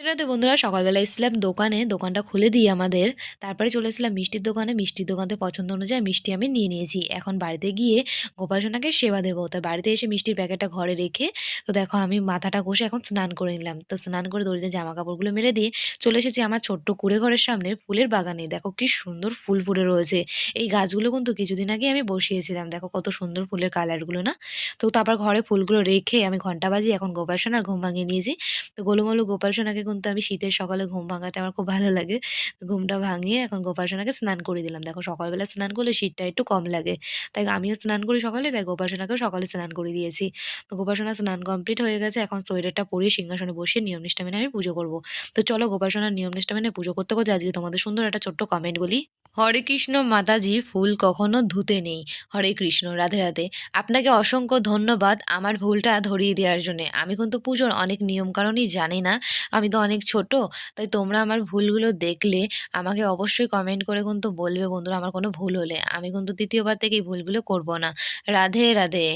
রাতে বন্ধুরা সকালবেলা এসেছিলাম দোকানে, দোকানটা খুলে দিয়ে আমাদের, তারপরে চলে এসেছিলাম মিষ্টির দোকানে। মিষ্টির দোকান থেকে পছন্দ অনুযায়ী মিষ্টি আমি নিয়ে নিয়েছি। এখন বাড়িতে গিয়ে গোপাল সোনাকে সেবা দেবো। তো বাড়িতে এসে মিষ্টির প্যাকেটটা ঘরে রেখে, তো দেখো আমি মাথাটা ঘষে এখন স্নান করে নিলাম। তো স্নান করে দড়িতে জামাকাপড়গুলো মেলে দিয়ে চলে এসেছি আমার ছোট্ট কুঁড়ে ঘরের সামনে ফুলের বাগানে। দেখো কি সুন্দর ফুল ফুটে রয়েছে। এই গাছগুলো কিন্তু কিছুদিন আগে আমি বসিয়েছিলাম। দেখো কত সুন্দর ফুলের কালারগুলো না? তো তারপর ঘরে ফুলগুলো রেখে আমি ঘণ্টা বাজি এখন গোপাল সোনার ঘুম ভাঙিয়ে নিয়েছি। তো গোলুমোলু গোপাল সোনাকে কিন্তু আমি শীতের সকালে ঘুম ভাঙাতে আমার খুব ভালো লাগে। ঘুমটা ভাঙিয়ে এখন গোপাল সোনাকে স্নান করে দিলাম। দেখো সকালবেলা স্নান করলে শীতটা একটু কম লাগে। তাই আমিও স্নান করি সকালে, তাই গোপাল সোনাকেও সকালে স্নান করে দিয়েছি। তো গোপাল সোনার স্নান কমপ্লিট হয়ে গেছে। এখন সোয়েটারটা পরিয়ে সিংহাসনে বসে নিয়ম নিষ্ঠা মেনে আমি পুজো করব। তো চলো গোপাল সোনার নিয়ম নিষ্ঠা মেনে পুজো করতে, করতে আজকে তোমাদের সুন্দর একটা ছোট্ট কমেন্ট বলি। হরে কৃষ্ণ মাতাজি ফুল কখনো ধুতে নেই। হরে কৃষ্ণ রাধে রাধে। আপনাকে অসংখ্য ধন্যবাদ আমার ভুলটা ধরিয়ে দেওয়ার জন্যে। আমি কিন্তু পুজোর অনেক নিয়মকানুনই জানি না। আমি তো অনেক ছোট। তাই তোমরা আমার ভুলগুলো দেখলে আমাকে অবশ্যই কমেন্ট করে কিন্তু বলবে বন্ধুরা আমার কোনো ভুল হলে। আমি কিন্তু ২য় বার থেকে এই ভুলগুলো করব না। রাধে, রাধে।